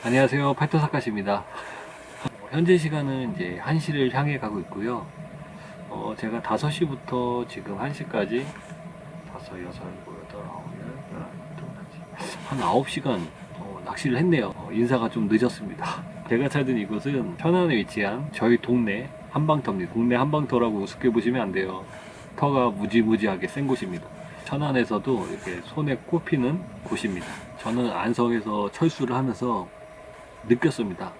안녕하세요. 팔도사카시입니다. 현재 시간은 이제 1시를 향해 가고 있고요. 어, 제가 5시부터 지금 1시까지 5, 6, 7, 8, 9, 10, 11, 12, 한 9시간 어, 낚시를 했네요. 어, 인사가 좀 늦었습니다. 제가 찾은 이곳은 천안에 위치한 저희 동네 한방터입니다. 동네 한방터라고 우습게 보시면 안 돼요. 터가 무지무지하게 센 곳입니다. 천안에서도 이렇게 손에 꼽히는 곳입니다. 저는 안성에서 철수를 하면서 느꼈습니다.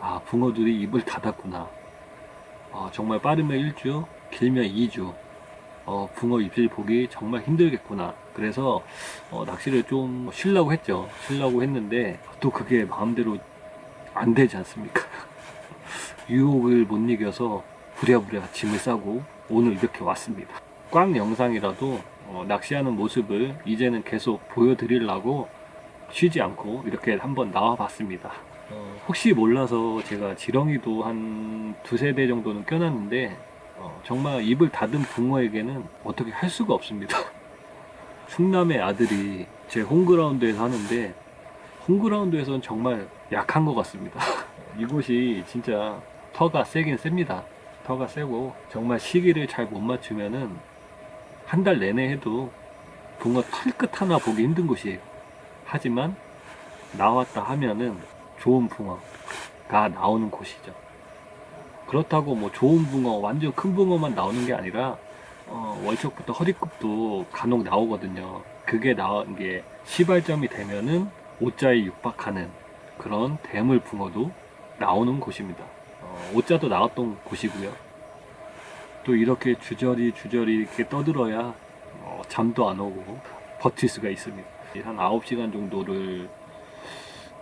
아, 붕어들이 입을 닫았구나. 어, 정말 빠르면 1주, 길면 2주. 어, 붕어 입질 보기 정말 힘들겠구나. 그래서 어, 낚시를 좀 쉬려고 했죠. 쉬려고 했는데 또 그게 마음대로 안 되지 않습니까? 유혹을 못 이겨서 부랴부랴 짐을 싸고 오늘 이렇게 왔습니다. 꽝 영상이라도 어, 낚시하는 모습을 이제는 계속 보여드리려고 쉬지 않고 이렇게 한번 나와 봤습니다. 어, 혹시 몰라서 제가 지렁이도 한 두세 대 정도는 껴놨는데 어, 정말 입을 닫은 붕어에게는 어떻게 할 수가 없습니다. 충남의 아들이 제 홈그라운드에서 하는데 홈그라운드에서는 정말 약한 것 같습니다. 이곳이 진짜 터가 세긴 셉니다. 터가 세고 정말 시기를 잘 못 맞추면은 한 달 내내 해도 붕어 털끝 하나 보기 힘든 곳이에요. 하지만 나왔다 하면은 좋은 붕어가 나오는 곳이죠. 그렇다고 뭐 좋은 붕어, 완전 큰 붕어만 나오는 게 아니라 어, 월척부터 허리급도 간혹 나오거든요. 그게 나온 게 시발점이 되면은 오자에 육박하는 그런 대물 붕어도 나오는 곳입니다. 어, 오자도 나왔던 곳이고요. 또 이렇게 주저리 주저리 이렇게 떠들어야 어, 잠도 안 오고 버틸 수가 있습니다. 한 9시간 정도를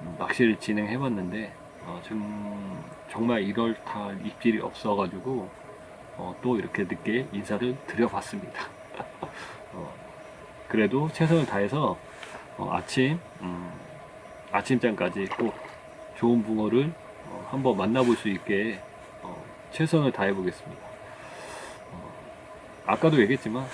음, 낚시를 진행해 봤는데 어, 지금 정말 이럴 다 입질이 없어가지고 어, 또 이렇게 늦게 인사를 드려봤습니다. 어, 그래도 최선을 다해서 어, 아침 음, 아침잠까지 꼭 좋은 붕어를 어, 한번 만나볼 수 있게 어, 최선을 다해 보겠습니다. 어, 아까도 얘기했지만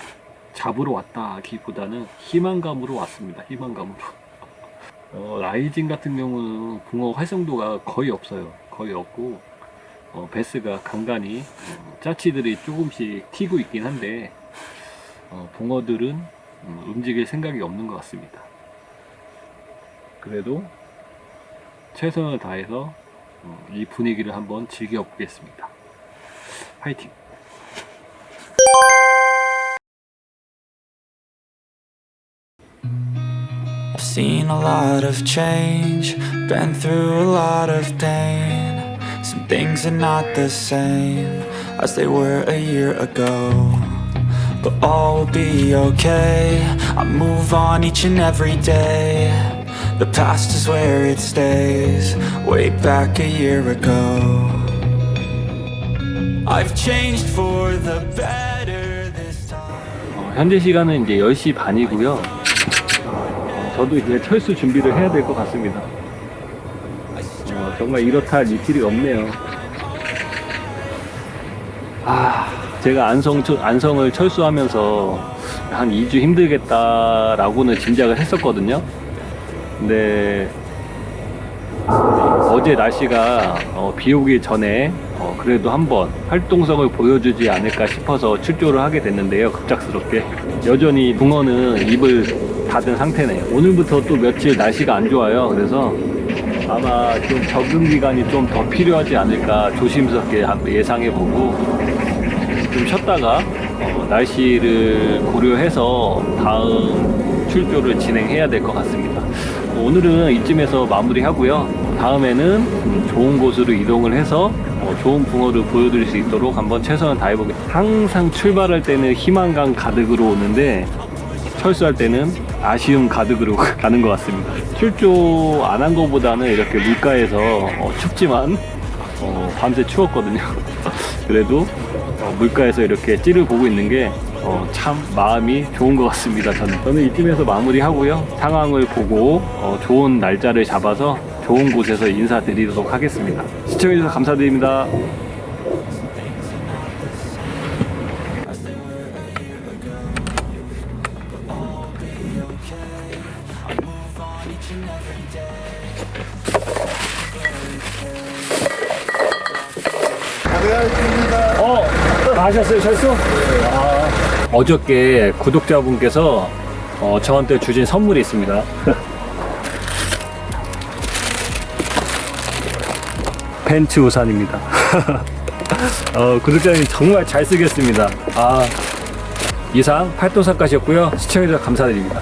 잡으러 왔다기보다는 희망감으로 왔습니다. 희망감으로. 어, 라이징 같은 경우는 붕어 활성도가 거의 없어요. 거의 없고 어, 베스가 간간히 어, 짜치들이 조금씩 튀고 있긴 한데 어, 붕어들은 음, 움직일 생각이 없는 것 같습니다. 그래도 최선을 다해서 어, 이 분위기를 한번 즐겨보겠습니다. 화이팅! I've seen a lot of change, been through a lot of pain. Some things are not the same as they were a year ago. But all will be okay. I move on each and every day. The past is where it stays, way back a year ago. I've changed for the better this time. 어, 현재 시간은 이제 10시 반이고요. 어, 저도 이제 철수 준비를 해야 될 것 같습니다. 어, 정말 이렇다 할 이틀이 없네요. 아, 제가 안성, 철- 안성을 철수하면서 한 2주 힘들겠다라고는 짐작을 했었거든요. 근데 어제 날씨가 어, 비 오기 전에 어, 그래도 한번 활동성을 보여주지 않을까 싶어서 출조를 하게 됐는데요. 급작스럽게 여전히 붕어는 입을 닫은 상태네요. 오늘부터 또 며칠 날씨가 안 좋아요. 그래서 아마 좀 적응 기간이 좀 더 필요하지 않을까 조심스럽게 예상해 보고 좀 쉬었다가 어, 날씨를 고려해서 다음 출조를 진행해야 될 것 같습니다. 오늘은 이쯤에서 마무리하고요. 다음에는 음, 좋은 곳으로 이동을 해서 어, 좋은 붕어를 보여드릴 수 있도록 한번 최선을 다해보겠습니다. 항상 출발할 때는 희망감 가득으로 오는데 철수할 때는 아쉬움 가득으로 가는 것 같습니다. 출조 안 한 것보다는 이렇게 물가에서 어, 춥지만 어, 밤새 추웠거든요. 그래도 어, 물가에서 이렇게 찌를 보고 있는 게 어, 참 마음이 좋은 것 같습니다. 저는 저는 이쯤에서 마무리하고요. 상황을 보고 어, 좋은 날짜를 잡아서 좋은 곳에서 인사드리도록 하겠습니다. 시청해주셔서 감사드립니다. 어, 아셨어요, 철수? 아, 어저께 구독자분께서 어, 저한테 주신 선물이 있습니다. 벤츠 우산입니다. 어, 구독자님 정말 잘 쓰겠습니다. 아, 이상 활동사까지였고요. 시청해주셔서 감사드립니다.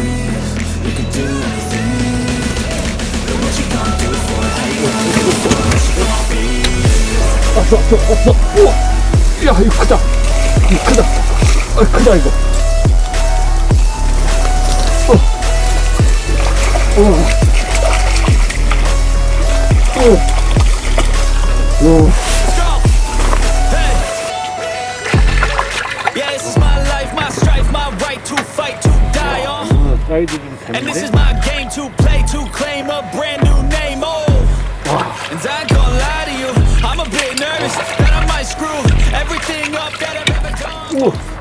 What you gonna be? 야, 이거 크다. 이거 크다. 아, 크다, 이거. 어. 어. To play, to claim a brand new name. Oh, and I ain't gonna lie to you, I'm a bit nervous that I might screw everything up that I've ever done. 우와.